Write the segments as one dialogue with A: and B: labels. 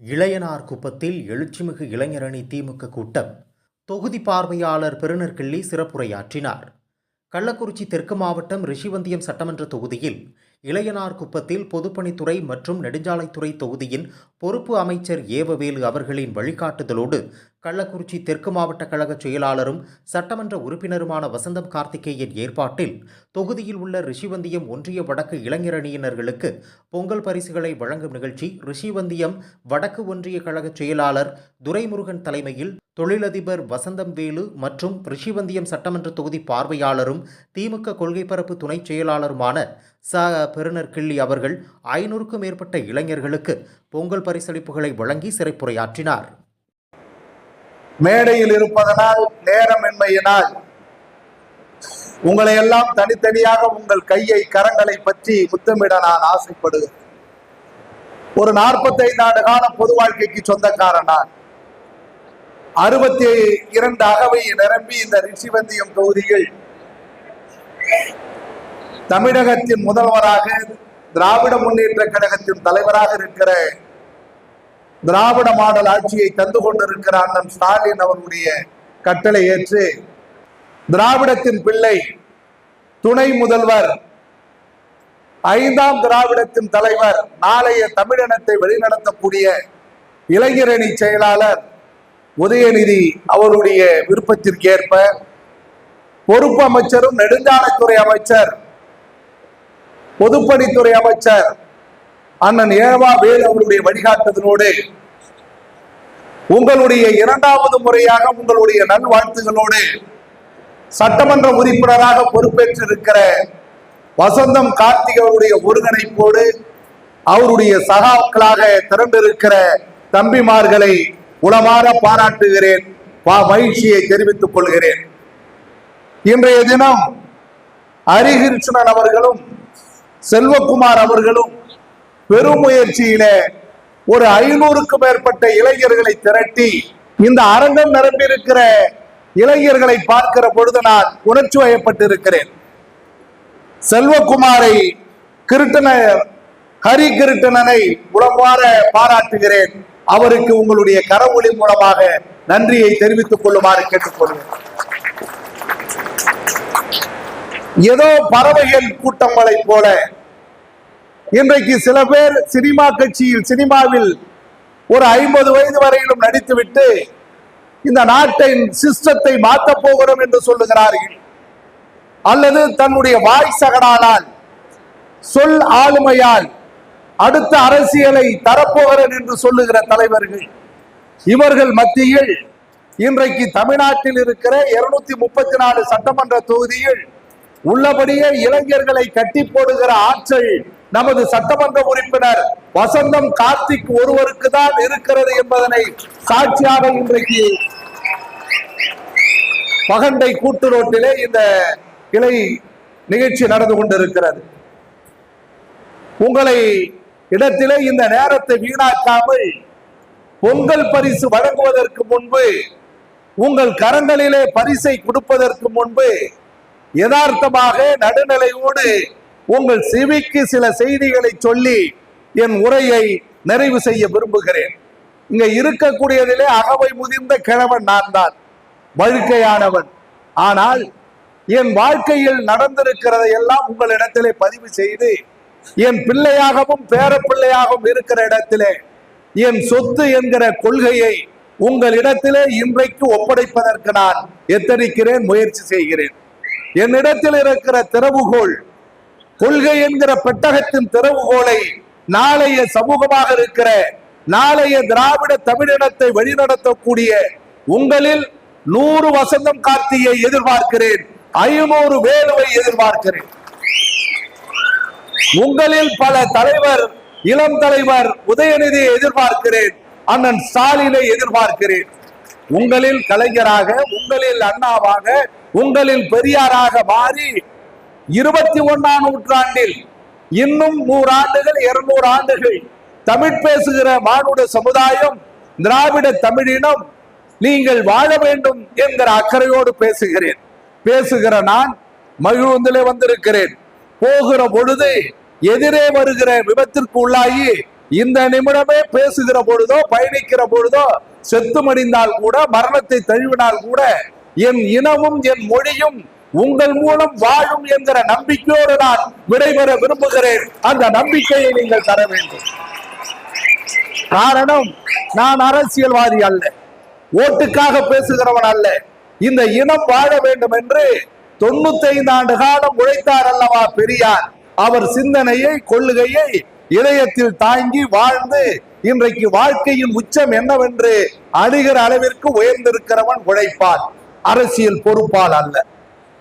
A: இளையனார் குப்பத்தில் எழுச்சிமிகு இளைஞரணி திமுக கூட்டம். தொகுதி பார்வையாளர் பெருநற்கிள்ளி சிறப்புரையாற்றினார். கள்ளக்குறிச்சி தெற்கு மாவட்டம் ரிஷிவந்தியம் சட்டமன்ற தொகுதியில் இளையனார் குப்பத்தில் பொதுப்பணித்துறை மற்றும் நெடுஞ்சாலைத்துறை தொகுதியின் பொறுப்பு அமைச்சர் ஏவவேலு அவர்களின் வழிகாட்டுதலோடு கள்ளக்குறிச்சி தெற்கு மாவட்ட கழக செயலாளரும் சட்டமன்ற உறுப்பினருமான வசந்தம் கார்த்திகேயன் ஏற்பாட்டில் தொகுதியில் உள்ள ரிஷிவந்தியம் ஒன்றிய வடக்கு இளைஞரணியினர்களுக்கு பொங்கல் பரிசுகளை வழங்கும் நிகழ்ச்சி ரிஷிவந்தியம் வடக்கு ஒன்றிய கழக செயலாளர் துரைமுருகன் தலைமையில் தொழிலதிபர் வசந்தம் வேலு மற்றும் ரிஷிவந்தியம் சட்டமன்ற தொகுதி பார்வையாளரும் திமுக கொள்கை பரப்பு துணைச் செயலாளருமான ச. பெருனர் கிள்ளி அவர்கள் ஐநூறுக்கும் மேற்பட்ட இளைஞர்களுக்கு பொங்கல் பரிசளிப்புகளை வழங்கி சிறைப்புரையாற்றினார்.
B: மேடையில் இருப்பதனால் நேரமின்மையினால் உங்களை எல்லாம் தனித்தனியாக உங்கள் கையை கரங்களை பற்றி முத்தமிட நான் ஆசைப்படுகிறேன். ஒரு 45 ஆண்டு காலம் பொது வாழ்க்கைக்கு சொந்தக்காரன் நான் அறுபத்தி இரண்டு அகவை நிரம்பி இந்த ரிஷிவந்தியம் தொகுதியில் தமிழகத்தின் முதல்வராக திராவிட முன்னேற்ற கழகத்தின் தலைவராக இருக்கிற திராவிட மாடல் ஆட்சியை தந்து கொண்டிருக்கிற அண்ணன் ஸ்டாலின் அவருடைய கட்டளை ஏற்று திராவிடத்தின் பிள்ளை துணை முதல்வர் ஐந்தாம் திராவிடத்தின் தலைவர் நாளைய தமிழினத்தை வழிநடத்தக்கூடிய இளைஞரணி செயலாளர் உதயநிதி அவருடைய விருப்பத்திற்கேற்ப பொறுப்பு அமைச்சரும் நெடுஞ்சாலைத்துறை அமைச்சர் பொதுப்பணித்துறை அமைச்சர் அண்ணன் ஏவா வேல் அவருடைய வழிகாட்டுதலோடு உங்களுடைய இரண்டாவது முறையாக உங்களுடைய நல்வாழ்த்துகளோடு சட்டமன்ற உறுப்பினராக பொறுப்பேற்றிருக்கிற வசந்தம் கார்த்திக் அவருடைய ஒருங்கிணைப்போடு அவருடைய சகாக்களாக திரண்டிருக்கிற தம்பிமார்களை உளமாற பாராட்டுகிறேன். மகிழ்ச்சியை தெரிவித்துக் கொள்கிறேன். இன்றைய தினம் ஹரிகிருஷ்ணன் அவர்களும் செல்வகுமார் அவர்களும் பெருமுயற்சியில ஒரு ஐநூறுக்கும் மேற்பட்ட இளைஞர்களை திரட்டி இந்த அரங்கம் நிரம்பியிருக்கிற இளைஞர்களை பார்க்கிற பொழுது நான் உணர்ச்சி வயப்பட்டிருக்கிறேன் செல்வகுமாரை கிருட்டன ஹரி கிருட்டணனை உளமாற பாராட்டுகிறேன். அவருக்கு உங்களுடைய கரவொளி மூலமாக நன்றியை தெரிவித்துக் கொள்ளுமாறு கேட்டுக்கொள்கிறேன். ஏதோ பறவைகள் கூட்டங்களை போல இன்றைக்கு சில பேர் சினிமா கட்சியில் சினிமாவில் ஒரு ஐம்பது வயது வரையிலும் நடித்துவிட்டு இந்த நாட்டின் சிஸ்டத்தை மாற்றப் போகிறோம் என்று சொல்லுகிறார்கள். அல்லது தன்னுடைய வாய் சகடாலால் சொல் ஆளுமையால் அடுத்த அரசியலை தரப்போகிறேன் என்று சொல்லுகிற தலைவர்கள். இவர்கள் மத்தியில் இன்றைக்கு தமிழ்நாட்டில் இருக்கிற இருநூத்தி முப்பத்தி நாலு சட்டமன்ற தொகுதியில் உள்ளபடியே இளைஞர்களை கட்டி போடுகிற ஆற்றல் நமது சட்டமன்ற உறுப்பினர் வசந்தம் கார்த்திக் ஒருவருக்கு தான் இருக்கிறது என்பதனை சாட்சியாக இன்றைக்கு பகண்டை கூட்டு ரோட்டிலே இந்த கிளை நிகழ்ச்சி நடந்து கொண்டிருக்கிறது. உங்களை இடத்திலே இந்த நேரத்தை வீணாக்காமல் பொங்கல் பரிசு வழங்குவதற்கு முன்பு உங்கள் கரங்களிலே பரிசை கொடுப்பதற்கு முன்பு யதார்த்தமாக நடுநிலையோடு உங்கள் செவிக்கு சில செய்திகளை சொல்லி என் உரையை நிறைவு செய்ய விரும்புகிறேன். இங்க இருக்கக்கூடியதிலே அகவை முதிர்ந்த கிழவன் நான் தான் வழுக்கையானவன். ஆனால் என் வாழ்க்கையில் நடந்திருக்கிறதை எல்லாம் உங்களிடத்திலே பதிவு செய்து என் பிள்ளையாகவும் பேர பிள்ளையாகவும் இருக்கிற இடத்திலே என் சொத்து என்கிற கொள்கையை உங்களிடத்திலே இன்றைக்கு ஒப்படைப்பதற்கு நான் எத்தனிக்கிறேன் முயற்சி செய்கிறேன். என்னிடத்தில் இருக்கிற திறவுகோள் கொள்கை என்கிற பெட்டகத்தின் திறவுகோலை நாளைய சமூகமாக இருக்கிற நாளைய திராவிட தமிழினத்தை வழிநடத்தக்கூடிய உங்களில் நூறு வசந்தம் கார்த்தியை எதிர்பார்க்கிறேன் ஐநூறு வேலுவை எதிர்பார்க்கிறேன். உங்களில் பல தலைவர் இளம் தலைவர் உதயநிதியை எதிர்பார்க்கிறேன் அண்ணன் ஸ்டாலினை எதிர்பார்க்கிறேன். உங்களில் கலைஞராக உங்களில் அண்ணாவாக உங்களில் பெரியாராக மாறி இருபத்தி ஒன்னாம் நூற்றாண்டில் இன்னும் நூறு ஆண்டுகள் இருநூறு ஆண்டுகள் தமிழ் பேசுகிற மானுட சமுதாயம் திராவிட தமிழினம் நீங்கள் வாழ வேண்டும் என்கிற அக்கறையோடு பேசுகிறேன். பேசுகிற நான் மகிழ்ந்திலே வந்திருக்கிறேன். போகிற பொழுது எதிரே வருகிற விபத்திற்கு உள்ளாகி இந்த நிமிடமே பேசுகிற பொழுதோ பயணிக்கிற பொழுதோ செத்து மடிந்தால் கூட மரணத்தை தழுவினால் கூட என் இனமும் என் மொழியும் உங்கள் மூலம் வாழும் என்கிற நம்பிக்கையோடு நான் விடைபெற விரும்புகிறேன். அந்த நம்பிக்கையை நீங்கள் தர வேண்டும். காரணம் நான் அரசியல்வாதி அல்ல. ஓட்டுக்காக பேசுகிறவன் அல்ல. இந்த இனம் வாழ வேண்டும் என்று தொண்ணூத்தி ஐந்து ஆண்டு காலம் உழைத்தார் அல்லவா பெரியார். அவர் சிந்தனையை கொள்ளுகையை இதயத்தில் தாங்கி வாழ்ந்து இன்றைக்கு வாழ்க்கையின் உச்சம் என்னவென்று அணுகிற அளவிற்கு உயர்ந்திருக்கிறவன் உழைப்பால் அரசியல் பொறுப்பால் அல்ல.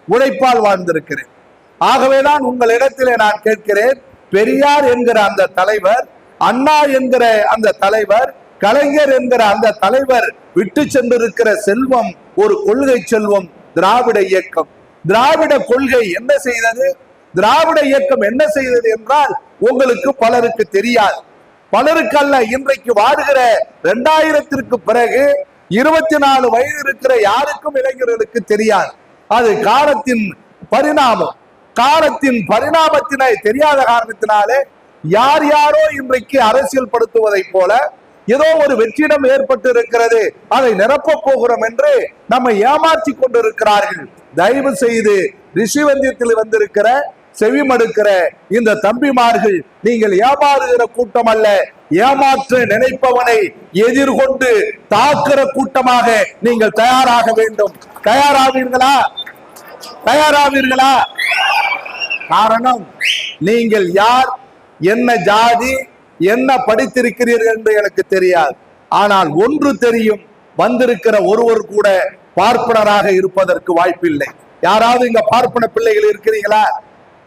B: உழைப்பால் வாழ்ந்திருக்கிறேன். ஆகவேதான் உங்களிடத்திலே நான் கேட்கிறேன் பெரியார் என்கிற அந்த தலைவர் அண்ணா என்கிற அந்த தலைவர் கலைஞர் என்கிற அந்த தலைவர் விட்டு சென்றிருக்கிற செல்வம் ஒரு கொள்கை செல்வம் திராவிட இயக்கம். திராவிட கொள்கை என்ன செய்தது? திராவிட இயக்கம் என்ன செய்தது என்றால் உங்களுக்கு பலருக்கு தெரியாது. பலருக்கு அல்ல இன்றைக்கு வாடுகிற இரண்டாயிரத்திற்கு பிறகு இருபத்தி நாலு வயது இருக்கிற யாருக்கும் இளைஞர்களுக்கு தெரியாது. அது காலத்தின் பரிணாமம். காலத்தின் பரிணாமத்தினை தெரியாத காரணத்தினாலே யார் யாரோ இன்றைக்கு அரசியல் படுத்துவதை போல ஏதோ ஒரு வெற்றிடம் ஏற்பட்டு இருக்கிறது அதை நிரப்ப போகிறோம் என்று நம்மை ஏமாற்றி கொண்டிருக்கிறார்கள். தயவு செய்து ரிஷிவந்தியத்தில் வந்திருக்கிற செவிமடுக்கிற இந்த தம்பிமார்கள் நீங்கள் ஏமாறுகிற கூட்டம் அல்ல ஏமாற்ற நினைப்பவனை எதிர்கொண்டு தாக்குற கூட்டமாக நீங்கள் தயாராக வேண்டும். தயாராவீர்களா? தயாராவீர்களா? காரணம் நீங்கள் யார் என்ன ஜாதி என்ன படித்திருக்கிறீர்கள் என்று எனக்கு தெரியாது. ஆனால் ஒன்று தெரியும் வந்திருக்கிற ஒருவர் கூட பார்ப்பனராக இருப்பதற்கு வாய்ப்பில்லை. யாராவது இங்க பார்ப்பன பிள்ளைகள் இருக்கிறீங்களா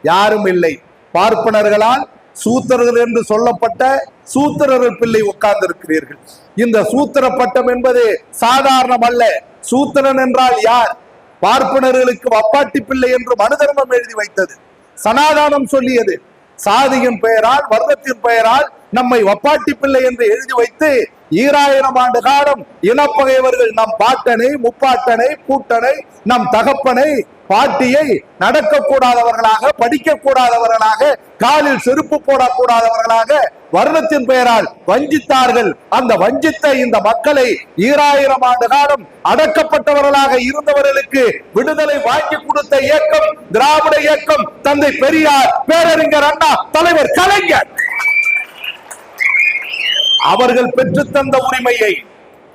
B: யாரும் இல்லை. பார்ப்பனர்களால் சூத்திரர்கள் என்று சொல்லப்பட்ட சூத்திரர்கள் பிள்ளை உட்கார்ந்து இருக்கிறீர்கள் இந்த சூத்திர பட்டம் என்பது சாதாரணம் அல்ல. சூத்திரன் என்றால் யார்? பார்ப்பனர்களுக்கு வப்பாட்டி பிள்ளை என்று மனுதர்மம் எழுதி வைத்தது. சனாதானம் சொல்லியது. சாதியின் பெயரால் வர்ணத்தின் பெயரால் நம்மை வப்பாட்டி பிள்ளை என்று எழுதி வைத்து ஈராயிரம் ஆண்டு காலம் இனப்பகைவர்கள் நம் பாட்டனை முப்பாட்டனை கூட்டனை நம் தகப்பனை பாட்டியை நடக்கக்கூடாதவர்களாக படிக்கக்கூடாதவர்களாக கூடாதவர்களாக காலில் செருப்பு போடக்கூடாதவர்களாக வர்ணத்தின் பெயரால் வஞ்சித்தார்கள். அந்த வஞ்சித்த இந்த மக்களை ஈராயிரம் ஆண்டு காலம் அடக்கப்பட்டவர்களாக இருந்தவர்களுக்கு விடுதலை வாங்கி கொடுத்த இயக்கம் திராவிட இயக்கம் தந்தை பெரியார் பேரறிஞர் அண்ணா தலைவர் கலைஞர். அவர்கள் பெற்றுத்தந்த உரிமையை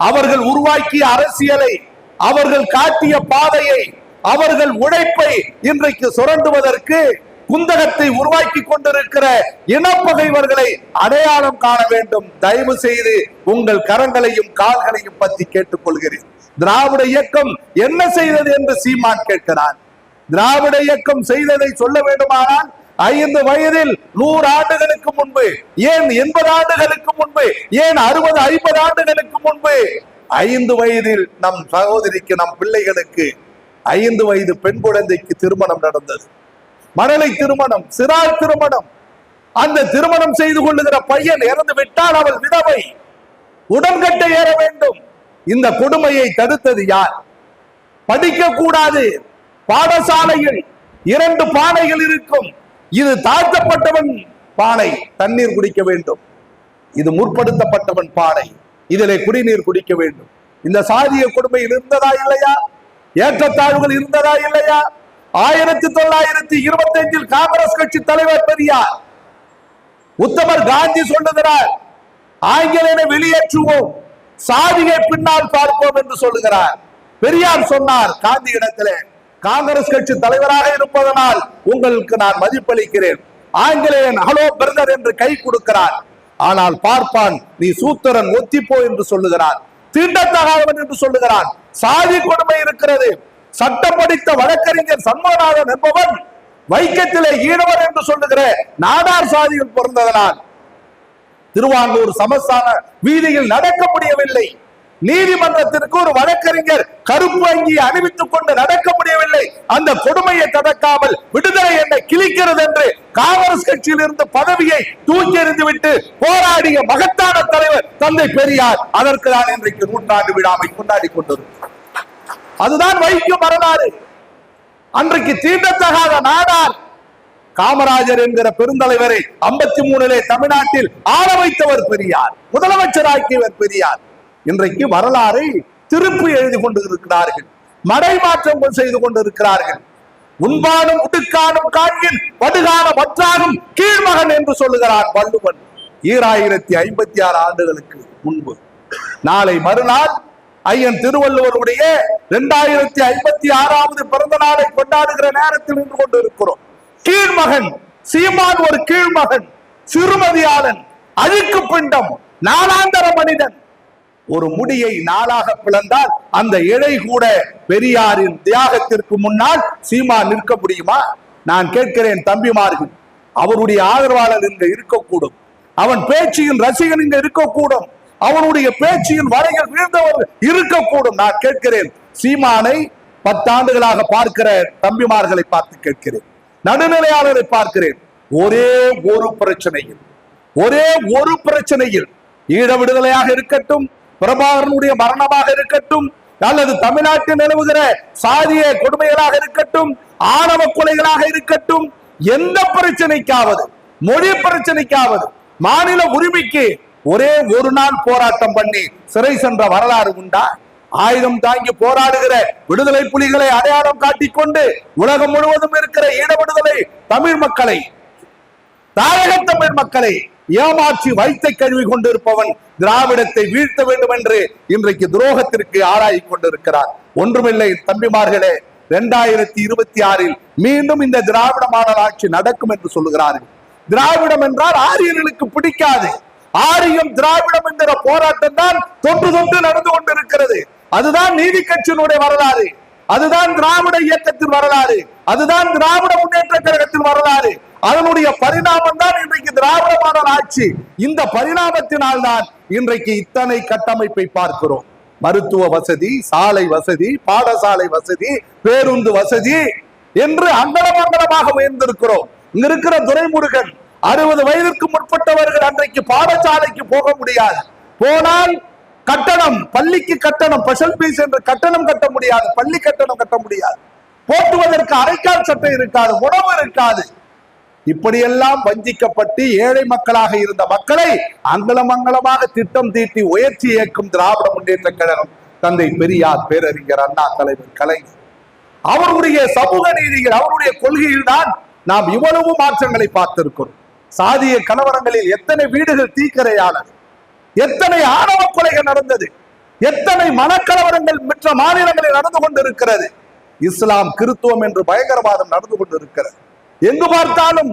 B: அவர்கள் உருவாக்கிய அரசியலை அவர்கள் காட்டிய பாதையை அவர்கள் உழைப்பை இன்றைக்கு சுரண்டுவதற்கு குந்தகத்தை உருவாக்கி கொண்டிருக்கிற இனப்பகைவர்களை அடையாளம் காண வேண்டும். தயவு செய்து உங்கள் கரங்களையும் கால்களையும் பற்றி கேட்டுக்கொள்கிறேன். திராவிட இயக்கம் என்ன செய்தது என்று சீமான் கேட்கிறான். திராவிட இயக்கம் செய்ததை சொல்ல வேண்டுமானால் ஐந்து வயதில் நூறு ஆண்டுகளுக்கு முன்பு ஏன் எண்பது ஆண்டுகளுக்கு முன்பு ஏன் அறுபது ஐம்பது ஆண்டுகளுக்கு முன்பு ஐந்து வயதில் நம் சகோதரிக்கு நம் பிள்ளைகளுக்கு ஐந்து வயது பெண் குழந்தைக்கு திருமணம் நடந்தது. மணலை திருமணம் சிறார் திருமணம். அந்த திருமணம் செய்து கொள்ளுகிற பையன் இறந்து விட்டால் அவள் விதவை. உடன்கட்டை ஏற வேண்டும். இந்த கொடுமையை தடுத்தது யார்? படிக்க கூடாது. பாடசாலையில் இரண்டு பானைகள் இருக்கும். இது தாழ்த்தப்பட்டவன் பானை தண்ணீர் குடிக்க வேண்டும். இது முற்படுத்தப்பட்டவன் பானை இதிலே குடிநீர் குடிக்க வேண்டும். இந்த சாதிய கொடுமையில் இருந்ததா இல்லையா? ஏற்றத்தாழ்வுகள் இருந்ததா இல்லையா? ஆயிரத்தி தொள்ளாயிரத்தி இருபத்தி அஞ்சில் காங்கிரஸ் கட்சி தலைவர் பெரியார் உத்தமர் காந்தி சொல்லுகிறார் ஆங்கிலேயனை வெளியேற்றுவோம் சாதியை பின்னால் பார்ப்போம் என்று சொல்லுகிறார். பெரியார் சொன்னார் காந்தி இடத்திலே காங்கிரஸ் கட்சி தலைவராக இருப்பதனால் உங்களுக்கு நான் மதிப்பளிக்கிறேன். ஆங்கிலேயன் ஹலோ பிரதர் என்று கை கொடுக்கிறார். ஆனால் பார்ப்பான் நீ சூத்திரன் ஒத்திப்போ என்று சொல்லுகிறான் தீண்டத்தகாதவன் என்று சொல்லுகிறான் சாதி கொடுமை இருக்கிறது. சட்டம் படித்த வழக்கறிஞர் சண்முகநாதன் என்பவன் வைக்கத்திலே ஈழவர் என்று சொல்லுகிற நாடார் சாதியில் பிறந்ததனால் திருவாங்கூர் சமஸ்தான வீதியில் நடக்க முடியவில்லை. நீதிமன்றத்திற்கு ஒரு வழக்கறிஞர் கருப்பு அங்கி அணிவித்துக் கொண்டு நடக்க முடியவில்லை. அந்த கொடுமையை தடுக்காமல் விடுதலை என்னை கிழிக்கிறது என்று காங்கிரஸ் கட்சியில் இருந்து பதவியை தூக்கி எறிந்துவிட்டு போராடிய மகத்தான தலைவர் தந்தை பெரியார். அதற்கு தான் இன்றைக்கு நூற்றாண்டு விழாவை கொண்டாடி கொண்டிருக்கிறார் அதுதான் வைக்கும் வரலாறு. அன்றைக்கு தீண்டத்தகாத நாடார் காமராஜர் என்கிற பெருந்தலைவரை ஐம்பத்தி மூணிலே தமிழ்நாட்டில் ஆள வைத்தவர் பெரியார். முதலமைச்சராக்கியவர் பெரியார். இன்றைக்கு வரலாறை திருப்பி எழுதி கொண்டு இருக்கிறார்கள் மடைமாற்றம் செய்து கொண்டிருக்கிறார்கள். உண்பானும் உடுக்கானும் காண்கின் வடுகான வற்றாகும் கீழ்மகன் என்று சொல்லுகிறார் வள்ளுவன். ஈராயிரத்தி ஐம்பத்தி ஆறு ஆண்டுகளுக்கு முன்பு. நாளை மறுநாள் ஐயன் திருவள்ளுவருடைய இரண்டாயிரத்தி ஐம்பத்தி ஆறாவது பிறந்த நாளை கொண்டாடுகிற நேரத்தில் நின்று கொண்டு இருக்கிறோம் கீழ்மகன் சீமான் ஒரு கீழ்மகன் சிறுமதியாளன் அழுக்கு பிண்டம் நாளாந்தர மனிதன். ஒரு முடியை நாளாக பிளந்தால் அந்த இழை கூட பெரியாரின் தியாகத்திற்கு முன்னால் சீமா நிற்க முடியுமா? நான் கேட்கிறேன் தம்பிமார்கள் அவருடைய ஆதரவாளர் இங்க இருக்கக்கூடும். அவன் பேச்சியின் ரசிகன் இங்க இருக்கக்கூடும். அவனுடைய பேச்சியின் வரைகள் வீழ்ந்தவர் இருக்கக்கூடும். நான் கேட்கிறேன் சீமானை பத்தாண்டுகளாக பார்க்கிற தம்பிமார்களை பார்த்து கேட்கிறேன். நடுநிலையாளரை பார்க்கிறேன். ஒரே ஒரு பிரச்சனையில் ஒரே ஒரு பிரச்சனையில் ஈழ விடுதலையாக இருக்கட்டும் பிரபாகரனுடைய மரணமாக இருக்கட்டும் அல்லது தமிழ்நாட்டில் நிலவுகிற சாதிய கொடுமைகளாக இருக்கட்டும் ஆணவ கொலைகளாக இருக்கட்டும் எந்த பிரச்சனைக்காவது மொழி பிரச்சனைக்காவது மாநில உரிமைக்கு ஒரே ஒரு நாள் போராட்டம் பண்ணி சிறை சென்ற வரலாறு உண்டா? ஆயுதம் தாங்கி போராடுகிற விடுதலை புலிகளை அடையாளம் காட்டிக்கொண்டு உலகம் முழுவதும் இருக்கிற ஈட விடுதலை தமிழ் மக்களை தாயக தமிழ் மக்களை ஏமாற்றி வைத்தை கழுவி கொண்டிருப்பவன் திராவிடத்தை வீழ்த்த வேண்டும் என்று இன்றைக்கு துரோகத்திற்கு ஆராய் கொண்டிருக்கிறார். ஒன்றுமில்லை தம்பிமார்களே இரண்டாயிரத்தி இருபத்தி ஆறில் மீண்டும் இந்த திராவிட மாடல் ஆட்சி நடக்கும் என்று சொல்லுகிறார்கள். திராவிடம் என்றால் ஆரியர்களுக்கு பிடிக்காது. ஆரியம் திராவிடம் என்கிற போராட்டம் தான் தொன்று தொன்று நடந்து கொண்டிருக்கிறது. அதுதான் நீதி கட்சியினுடைய வரலாறு. அதுதான் திராவிட இயக்கத்தின் வரலாறு. அதுதான் திராவிட முன்னேற்ற கழகத்தின் வரலாறு. அதனுடைய பரிணாமம் தான் இன்றைக்கு திராவிட மாடல் ஆட்சி. இந்த பரிணாமத்தினால் தான் இன்றைக்கு இத்தனை கட்டமைப்பை பார்க்கிறோம். மருத்துவ வசதி சாலை வசதி பாடசாலை வசதி பேருந்து வசதி என்று அங்கலமங்கலமாக உயர்ந்திருக்கிறோம். இங்க இருக்கிற துரைமுருகன் அறுபது வயதிற்கு முற்பட்டவர்கள் அன்றைக்கு பாடசாலைக்கு போக முடியாது. போனால் கட்டணம் பள்ளிக்கு கட்டணம் ஸ்பெஷல் பீஸ் என்று கட்டணம் கட்ட முடியாது பள்ளி கட்டணம் கட்ட முடியாது. போட்டுவதற்கு அரைக்கால் சட்டை இருக்காது உணவு இருக்காது. இப்படியெல்லாம் வஞ்சிக்கப்பட்டு ஏழை மக்களாக இருந்த மக்களை அங்கலமங்கலமாக திட்டம் தீட்டி உயர்ச்சி இயக்கும் திராவிட முன்னேற்ற கழகம் தந்தை பெரியார் பேரறிஞர் அண்ணா தலைவர் கலைஞர் அவருடைய சமூக நீதிகள் அவருடைய கொள்கையில் தான் நாம் இவ்வளவு மாற்றங்களை பார்த்திருக்கிறோம். சாதிய கலவரங்களில் எத்தனை வீடுகள் தீக்கரையானது எத்தனை ஆணவ கொலைகள் நடந்தது எத்தனை மனக்கலவரங்கள் மற்ற மாநிலங்களில் நடந்து கொண்டிருக்கிறது. இஸ்லாம் கிறித்துவம் என்று பயங்கரவாதம் நடந்து கொண்டிருக்கிறது. எங்கு பார்த்தாலும்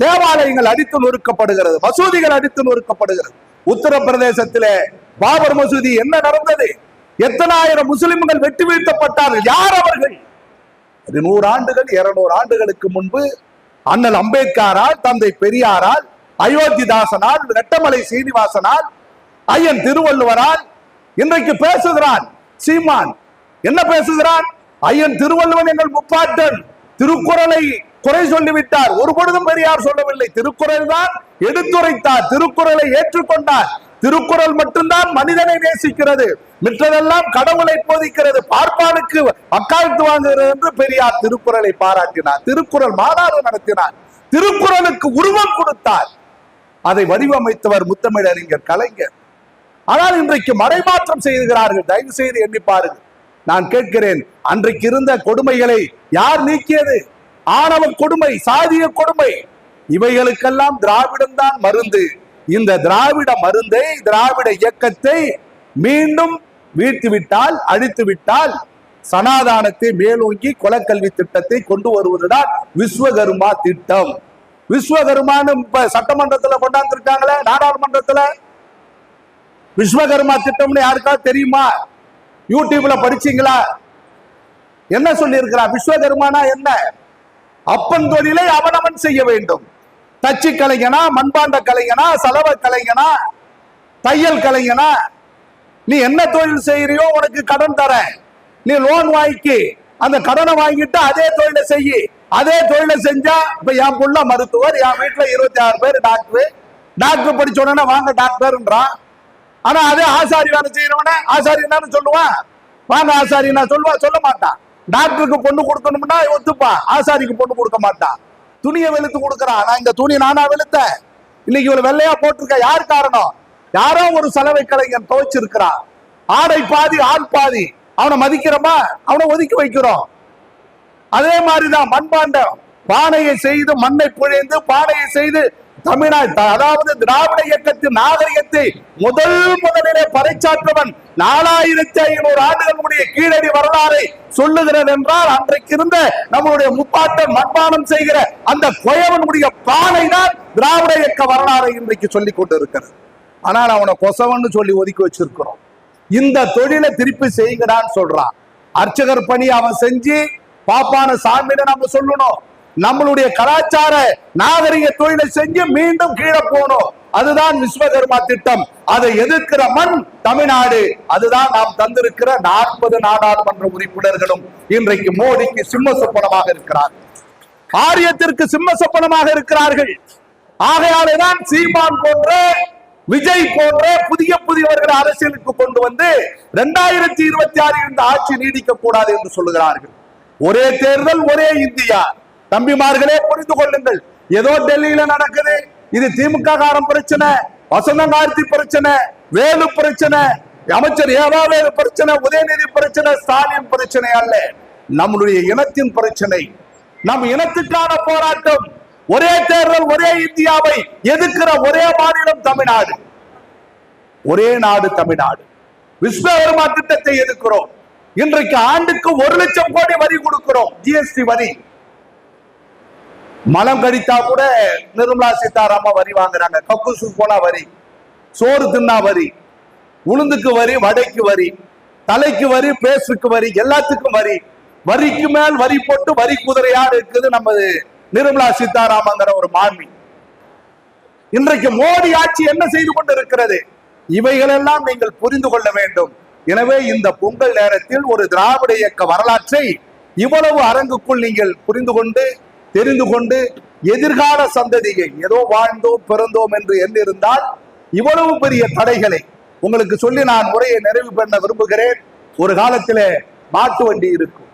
B: தேவாலயங்கள் அடித்து நொறுக்கப்படுகிறது மசூதிகள் அடித்து நொறுக்கப்படுகிறது. உத்தரப்பிரதேசத்திலே பாபர் மசூதி என்ன நடந்தது? எத்தனாயிரம் முஸ்லிம்கள் வெட்டி வீழ்த்தப்பட்டார்கள்? யார் அவர்கள்? அது நூறு ஆண்டுகள் இருநூறு ஆண்டுகளுக்கு முன்பு அண்ணல் அம்பேத்கரால் தந்தை பெரியாரால் அயோத்திதாசனால் ரெட்டமலை சீனிவாசனால் ஐயன் திருவள்ளுவரால் இன்றைக்கு பேசுகிறான் சீமான். என்ன பேசுகிறான்? ஐயன் திருவள்ளுவன் எங்கள் முப்பாட்டன் திருக்குறளை குறை சொல்லிவிட்டார். ஒரு பொழுதும் பெரியார் சொல்லவில்லை. திருக்குறள் தான் எடுத்துரைத்தார். திருக்குறளை ஏற்றுக்கொண்டார். திருக்குறள் மட்டும்தான் மனிதனை நேசிக்கிறது. மற்றதெல்லாம் கடவுளை போதிக்கிறது. பார்ப்பானுக்கு வக்காலத்து வாங்குகிறது என்று பெரியார் திருக்குறளை பாராட்டினார். திருக்குறள் மாநாடு நடத்தினார். திருக்குறளுக்கு உருவம் கொடுத்தார். அதை வடிவமைத்தவர் முத்தமிழறிஞர் கலைஞர். ஆனால் இன்றைக்கு மறைமாற்றம் செய்கிறார்கள். தயவு செய்து எண்ணி பாருங்கள். நான் கேட்கிறேன் அன்றைக்கு இருந்த கொடுமைகளை யார் நீக்கியது? ஆணவ கொடுமை சாதிய கொடுமை. இவைகளுக்கெல்லாம் திராவிடம் தான் மருந்து. இந்த திராவிட மருந்தை திராவிட இயக்கத்தை மீண்டும் வீழ்த்து விட்டால் அழித்து விட்டால் சனாதானத்தை மேலோங்கி குலக்கல்வி திட்டத்தை கொண்டு வருவதுதான் விஸ்வகர்மா திட்டம். விஸ்வகர்மான்னு இப்ப சட்டமன்றத்துல கொண்டாந்துருக்காங்களே நாடாளுமன்றத்துல? விஸ்வகர்மா திட்டம்னு யாருக்காவது தெரியுமா? யூடியூப்ல படிச்சீங்களா? என்ன சொல்லியிருக்கிறா? விஸ்வகர்மானா என்ன? அப்பன் தொழிலை அவனவன் செய்ய வேண்டும். தச்சு கலைஞனா மண்பாண்ட கலைஞனா சலவ கலைஞனா தையல் கலைஞனா நீ என்ன தொழில் செய்யறியோ உனக்கு கடன் தரேன் நீ லோன் வாங்கி அந்த கடனை வாங்கிட்டு அதே தொழிலை செய்யி. அதே தொழிலை செஞ்சா இப்ப என் புள்ள மருத்துவர் என் வீட்டுல இருபத்தி ஆறு பேர் டாக்டர். டாக்டர் படிச்ச உடனே வாங்க டாக்டர்ன்றான் ஆனா அதே ஆசாரி வேலை செய்யறவன ஆசாரி என்னன்னு சொல்லுவான். வாங்க ஆசாரி நான் சொல்லுவா சொல்ல மாட்டான். டாக்டருக்கு பொண்ணு கொடுக்கணும்னா ஒத்துப்பான் ஆசாரிக்கு பொண்ணு கொடுக்க மாட்டான் துணியை வெளுத்து கொடுக்கறான் நான் இந்த துணி நானா வெளுத்தேன். இன்னைக்கு இவ்வளவு வெள்ளையா போட்டிருக்க. யார் காரணம்? யாரோ ஒரு சலவை கலைஞன் துவைச்சிருக்கிறான் ஆடை பாதி ஆள் பாதி. அவனை மதிக்கிறோமா? அவனை ஒதுக்கி வைக்கிறோம். அதே மாதிரிதான் மண்பாண்டம். பானையை செய்து மண்ணை புழைந்து பானையை செய்து தமிழ்நாடு அதாவது திராவிட இயக்கத்தின் நாகரிகத்தை முதல் முதலிலே பறைச்சாற்றவன் நாலாயிரத்தி ஐநூறு ஆண்டுகளுடைய கீழடி வரலாறை சொல்லுகிறது என்றால் அன்றைக்கு இருந்த நம்மளுடைய முப்பாட்டன் மண்பானம் செய்கிற அந்த குயவனுடைய பானை தான் திராவிட இயக்க வரலாறை இன்றைக்கு சொல்லிக் கொண்டிருக்கிறது. ஆனால் அவனை கொசவன்னு சொல்லி ஒதுக்கி வச்சிருக்கிறோம். இந்த தொழிலை திருப்பி செய்யுங்கடான்னு சொல்றான். அர்ச்சகர் பணி அவன் செஞ்சு பாப்பான சாமியிட நம்ம சொல்லணும். நம்மளுடைய கலாச்சார நாகரிக தொழிலை செஞ்சு மீண்டும் கீழே போனோம் அதுதான் விஸ்வகர்மா திட்டம். அதை எதிர்க்கிற மண் தமிழ்நாடு. அதுதான் நாம் தந்திருக்கிற நாற்பது நாடாளுமன்ற உறுப்பினர்களும் இன்றைக்கு மோடிக்கு சிம்ம சொப்பனமாக இருக்கிறார். ஆரியத்திற்கு சிம்ம சொப்பனமாக இருக்கிறார்கள். ஆகையாலேதான் சீமான் போன்ற விஜய் போன்ற புதிய புதியவர்கள் அரசியலுக்கு கொண்டு வந்து இரண்டாயிரத்தி இருபத்தி ஆறில் இந்த ஆட்சி நீடிக்க கூடாது என்று சொல்லுகிறார்கள். ஒரே தேர்தல் ஒரே இந்தியா. தம்பிமார்களே புரிந்து கொள்ளுங்கள். ஏதோ டெல்லியில நடக்குது. இது திமுக காரம் பிரச்சனை வசந்தங்கார்த்தி பிரச்சனை வேலு பிரச்சனை அமைச்சர் ஏவாவேலு பிரச்சனை உதயநிதி பிரச்சனை ஸ்டாலின் பிரச்சனை அல்ல. நம்முடைய இனத்தின் பிரச்சனை. நம் இனத்துக்கான போராட்டம். ஒரே தேர்தல் ஒரே இந்தியாவை எதிர்க்கிற ஒரே மாநிலம் தமிழ்நாடு. ஒரே நாடு தமிழ்நாடு. விஸ்வகர்மா திட்டத்தை எதிர்க்கிறோம். இன்றைக்கு ஆண்டுக்கு ஒரு லட்சம் கோடி வரி கொடுக்கிறோம். ஜிஎஸ்டி வரி. மலம் கடித்தா கூட நிர்மலா சீதாராமா வரி வாங்குறாங்க. கக்கூசு போனா வரி சோறு தின்னா வரி உளுந்துக்கு வரி வடைக்கு வரி தலைக்கு வரி பேசுக்கு வரி எல்லாத்துக்கும் வரி. வரிக்கு மேல் வரி போட்டு வரி குதிரையா இருக்குது? நமது நிர்மலா சீதாராமங்கிற ஒரு மாமி இன்றைக்கு மோடி ஆட்சி என்ன செய்து கொண்டு இருக்கிறது இவைகளெல்லாம் நீங்கள் புரிந்து கொள்ள வேண்டும். எனவே இந்த பொங்கல் நேரத்தில் ஒரு திராவிட இயக்க வரலாற்றை இவ்வளவு அரங்குக்குள் நீங்கள் புரிந்து கொண்டு தெரிந்து கொண்டு எதிர்கால சந்ததியை ஏதோ வாழ்ந்தோம் பிறந்தோம் என்று எண்ணிருந்தால் இவ்வளவு பெரிய தடைகளை உங்களுக்கு சொல்லி நான் முறையை நிறைவு பண்ண விரும்புகிறேன். ஒரு காலத்திலே மாட்டு வண்டி இருக்கும்.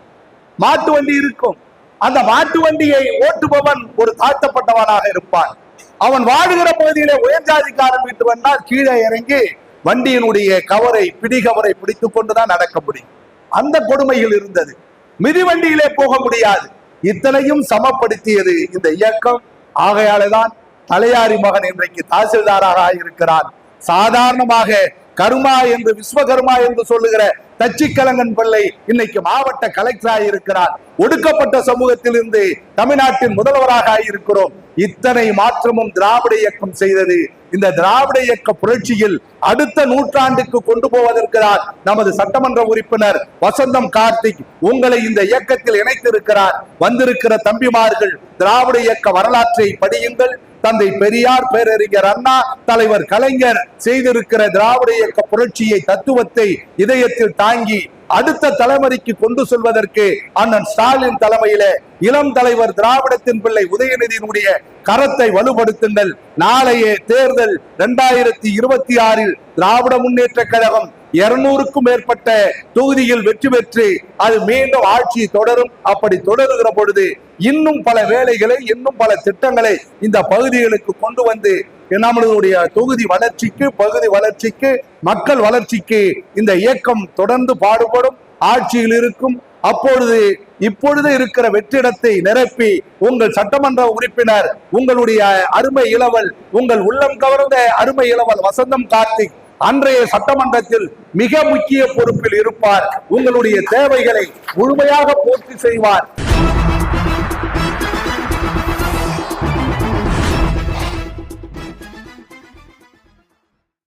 B: மாட்டு வண்டி இருக்கும். அந்த மாட்டு வண்டியை ஓட்டுபவன் ஒரு தாழ்த்தப்பட்டவனாக இருப்பான். அவன் வாழுகிற பகுதியிலே உயர்ஜாதிக்காரன் வீட்டு வந்தால் கீழே இறங்கி வண்டியினுடைய கவரை பிடிகவரை பிடித்துக் கொண்டுதான் நடக்க முடியும். அந்த கொடுமையில் இருந்தது. மிதிவண்டியிலே போக முடியாது. இத்தனையும் சமப்படுத்தியது இந்த இயக்கம். ஆகையாலதான் தலையாரி மகன் இன்றைக்கு தாசில்தாராக இருக்கிறார் சாதாரணமாக கருமா என்று விஸ்வகர்மா என்று சொல்லுகிற தச்சிக்கலங்கன் பிள்ளை இன்னைக்கு மாவட்ட கலெக்டராக இருக்கிறார். ஒடுக்கப்பட்ட சமூகத்திலிருந்து தமிழ்நாட்டின் முதல்வராக இருக்கிறோம் இத்தனை மாற்றமும் திராவிட இயக்கம் செய்தது. இந்த திராவிட இயக்க புரட்சியில் அடுத்த நூற்றாண்டுக்கு கொண்டு போவதற்கு தான் நமது சட்டமன்ற உறுப்பினர் வசந்தம் கார்த்திக். உங்களை இந்த இயக்கத்தில் இணைத்திருக்கிறார். வந்திருக்கிற தம்பிமார்கள் திராவிட இயக்க வரலாற்றை படியுங்கள். தந்தை பெரியார் பேரறிஞர் அண்ணா தலைவர் கலைஞர் செய்திருக்கிற திராவிட இயக்க புரட்சியை தத்துவத்தை இதயத்தில் தாங்கி அடுத்த தலைமுறைக்கு கொண்டு செல்வதற்கு அண்ணன் ஸ்டாலின் தலைமையிலே இளம் தலைவர் திராவிடத்தின் பிள்ளை உதயநிதியினுடைய கரத்தை வலுப்படுத்துங்கள். நாளைய தேர்தல் இரண்டாயிரத்தி இருபத்தி ஆறில் திராவிட முன்னேற்ற கழகம் இருநூறுக்கும் மேற்பட்ட தொகுதியில் வெற்றி பெற்று அது மீண்டும் ஆட்சி தொடரும். அப்படி தொடருகிற பொழுது இன்னும் பல வேலைகளை இன்னும் பல திட்டங்களை இந்த பகுதிகளுக்கு கொண்டு வந்து நம்மளுடைய தொகுதி வளர்ச்சிக்கு பகுதி வளர்ச்சிக்கு மக்கள் வளர்ச்சிக்கு இந்த இயக்கம் தொடர்ந்து பாடுபடும் ஆட்சியில் இருக்கும் அப்பொழுது இப்பொழுது இருக்கிற வெற்றிடத்தை நிரப்பி உங்கள் சட்டமன்ற உறுப்பினர் உங்களுடைய அருமை இளவல் உங்கள் உள்ளம் கவர்ந்த அருமை இளவல் வசந்தம் கார்த்திக் அன்றைய சட்டமன்றத்தில் மிக முக்கிய பொறுப்பில் இருப்பார். உங்களுடைய தேவைகளை முழுமையாக பூர்த்தி செய்வார்.